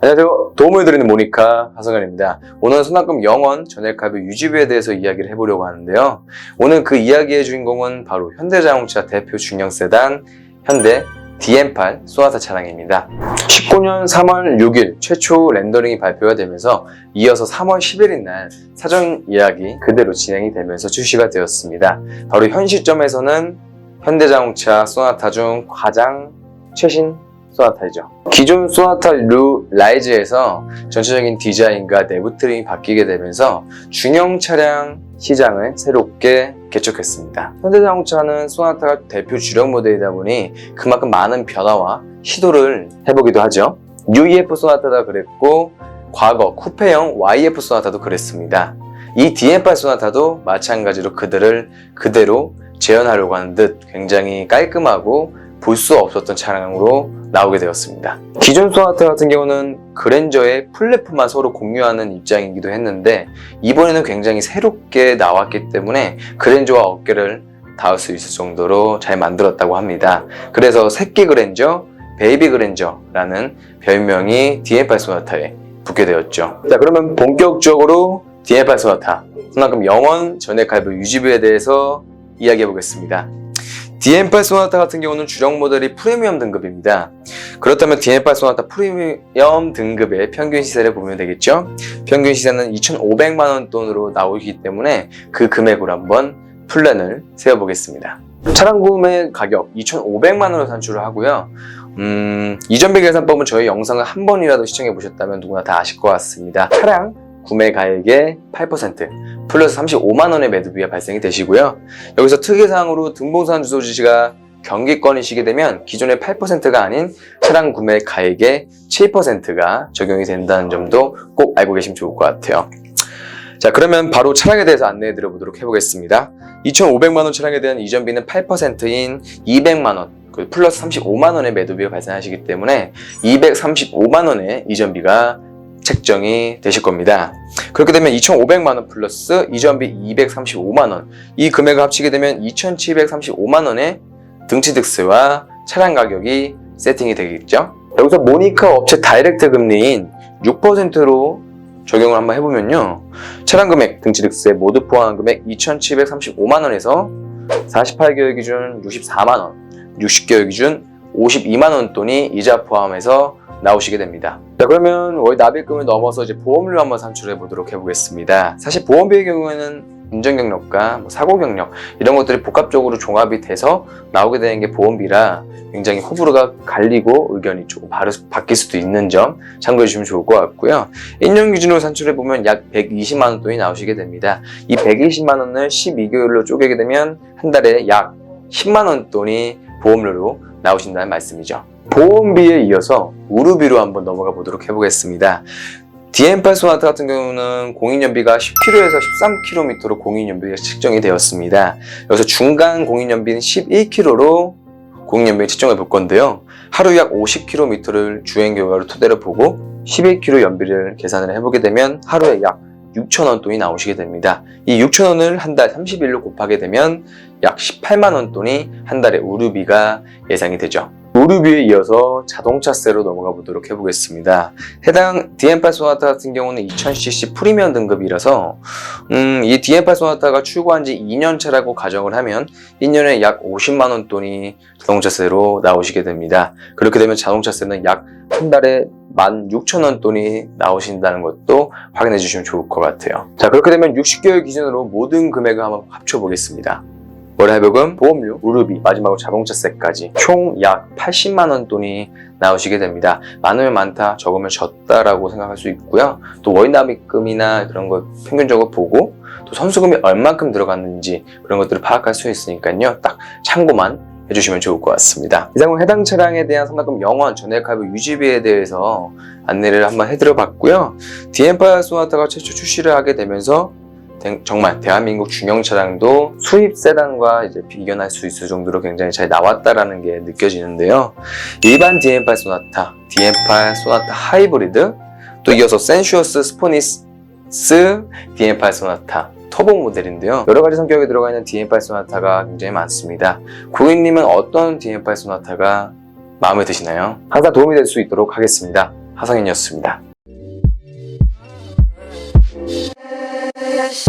안녕하세요. 도움을 드리는 모니카 하성현입니다. 오늘은 손학금 영원 전액할부 유지비에 대해서 이야기를 해보려고 하는데요. 오늘 그 이야기의 주인공은 바로 현대자동차 대표 중형 세단 현대 DM8 소나타 차량입니다. 19년 3월 6일 최초 렌더링이 발표가 되면서 이어서 3월 10일인 날 사전 예약이 그대로 진행이 되면서 출시가 되었습니다. 바로 현 시점에서는 현대자동차 소나타 중 가장 최신 소나타이죠. 기존 소나타 루 라이즈에서 전체적인 디자인과 내부 트림이 바뀌게 되면서 중형 차량 시장을 새롭게 개척했습니다. 현대자동차는 소나타가 대표 주력 모델이다 보니 그만큼 많은 변화와 시도를 해보기도 하죠. UEF 소나타도 그랬고 과거 쿠페형 YF 소나타도 그랬습니다. 이 DM8 소나타도 마찬가지로 그들을 그대로 재현하려고 하는 듯 굉장히 깔끔하고 볼 수 없었던 차량으로 나오게 되었습니다. 기존 소나타 같은 경우는 그랜저의 플랫폼만 서로 공유하는 입장이기도 했는데 이번에는 굉장히 새롭게 나왔기 때문에 그랜저와 어깨를 닿을 수 있을 정도로 잘 만들었다고 합니다. 그래서 새끼 그랜저, 베이비 그랜저라는 별명이 DM8 소나타에 붙게 되었죠. 자 그러면 본격적으로 DM8 소나타 손학금 영원 전액 할부 유지비에 대해서 이야기해 보겠습니다. DM8 소나타 같은 경우는 주력 모델이 프리미엄 등급입니다. 그렇다면 DM8 소나타 프리미엄 등급의 평균 시세를 보면 되겠죠? 평균 시세는 2,500만 원 돈으로 나오기 때문에 그 금액으로 한번 플랜을 세워보겠습니다. 차량 구매 가격 2,500만 원으로 산출을 하고요. 음, 이전비 계산법은 저희 영상을 한 번이라도 시청해 보셨다면 누구나 다 아실 것 같습니다. 차량 구매 가액의 8% 플러스 35만 원의 매도비가 발생이 되시고요. 여기서 특이사항으로 등봉산 주소지시가 경기권이시게 되면 기존의 8%가 아닌 차량 구매 가액의 7%가 적용이 된다는 점도 꼭 알고 계시면 좋을 것 같아요. 자, 그러면 바로 차량에 대해서 안내해 드려보도록 해보겠습니다. 2,500만 원 차량에 대한 이전비는 8%인 200만 원, 그 플러스 35만 원의 매도비가 발생하시기 때문에 235만 원의 이전비가 책정이 되실 겁니다. 그렇게 되면 2,500만 원 플러스 이전비 235만 원, 이 금액을 합치게 되면 2,735만 원의 등치득세와 차량 가격이 세팅이 되겠죠. 여기서 모니카 업체 다이렉트 금리인 6%로 적용을 한번 해보면요. 차량 금액, 등치득세 모두 포함한 금액 2,735만 원에서 48개월 기준 64만 원, 60개월 기준 52만 원 돈이 이자 포함해서 나오시게 됩니다. 자 그러면 월 납입금을 넘어서 이제 보험료 한번 산출해 보도록 해보겠습니다. 사실 보험비의 경우에는 운전 경력과 뭐 사고 경력 이런 것들이 복합적으로 종합이 돼서 나오게 되는 게 보험비라 굉장히 호불호가 갈리고 의견이 조금 바뀔 수도 있는 점 참고해 주시면 좋을 것 같고요. 1년 기준으로 산출해 보면 약 120만 원 돈이 나오시게 됩니다. 이 120만 원을 12개월로 쪼개게 되면 한 달에 약 10만 원 돈이 보험료로 나오신다는 말씀이죠. 보험비에 이어서 우르비로 한번 넘어가 보도록 해보겠습니다. DM8 소나타 같은 경우는 공인연비가 10km에서 13km로 공인연비가 측정이 되었습니다. 여기서 중간 공인연비는 11km로 공인연비를 측정해 볼 건데요. 하루 약 50km를 주행 결과를 토대로 보고 11km 연비를 계산을 해보게 되면 하루에 약 6,000원 돈이 나오시게 됩니다. 이 6,000원을 한 달 30일로 곱하게 되면 약 18만원 돈이 한 달에 우르비가 예상이 되죠. 우르비에 이어서 자동차세로 넘어가 보도록 해보겠습니다. 해당 DM8 소나타 같은 경우는 2000cc 프리미엄 등급이라서 음, 이 DM8 소나타가 출고한 지 2년 차라고 가정을 하면 1년에 약 50만 원 돈이 자동차세로 나오시게 됩니다. 그렇게 되면 자동차세는 약 한 달에 16,000원 돈이 나오신다는 것도 확인해 주시면 좋을 것 같아요. 자, 그렇게 되면 60개월 기준으로 모든 금액을 한번 합쳐 보겠습니다. 월할부금, 보험료, 우르비, 마지막으로 자동차세까지 총 약 80만 원 돈이 나오시게 됩니다. 많으면 많다, 적으면 적다라고 생각할 수 있고요. 또 월납입금이나 그런 걸 평균적으로 보고 또 선수금이 얼만큼 들어갔는지 그런 것들을 파악할 수 있으니까요. 딱 참고만 해주시면 좋을 것 같습니다. 이상으로 해당 차량에 대한 상납금 영원 전액할부 유지비에 대해서 안내를 한번 해드려 봤고요. DM8 소나타가 최초 출시를 하게 되면서 대- 정말 대한민국 중형 차량도 수입 세단과 이제 비견할 수 있을 정도로 굉장히 잘 나왔다라는 게 느껴지는데요. 일반 DM8 소나타, DM8 소나타 하이브리드, 또 이어서 센슈어스 스포니스 DM8 소나타 터보 모델인데요. 여러 가지 성격이 들어가 있는 DM8 소나타가 굉장히 많습니다. 고객님은 어떤 DM8 소나타가 마음에 드시나요? 항상 도움이 될 수 있도록 하겠습니다. 하성인이었습니다. Yeah.